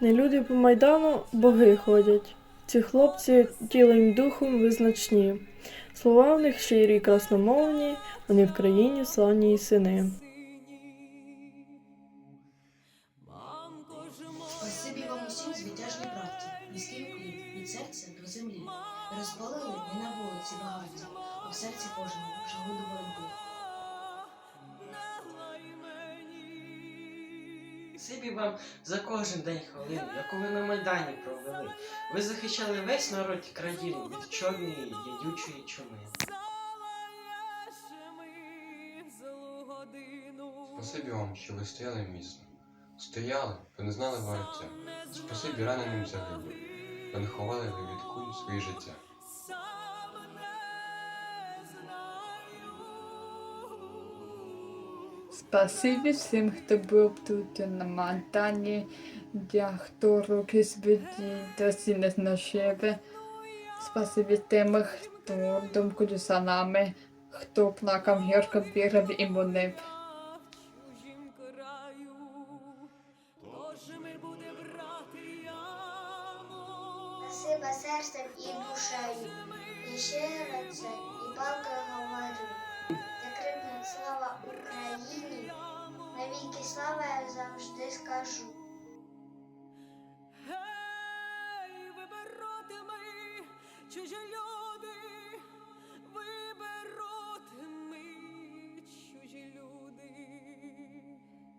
Не люди по майдану, боги ходять. Ці хлопці тілом й духом визначні. Слова в них щирі й красномовні, вони в країні славні й сини. Спасибі вам усім звитяжній правді. Розпалили не на вулиці багаття, а в серці кожного жагу до боротьби. Спасибі вам за кожен день хвилину, яку ви на Майдані провели. Ви захищали весь народ країну від чорної ядючої чуми. Спасибі вам, що ви стояли міцно. Стояли, бо не знали вороття. Спасибі раненим загиблим, бо не ховали ви від куль своє життя. Спасибі всім, хто був тут на Майдані, для хто руки звиті досі не знищили. Спасибі тим, хто думкою за нами, хто плакав гірко вірив і молив. Спасибо серцем і душею, і щиро і говорю. тільки слава я завжди скажу. Гей, вибирати ми чужі люди.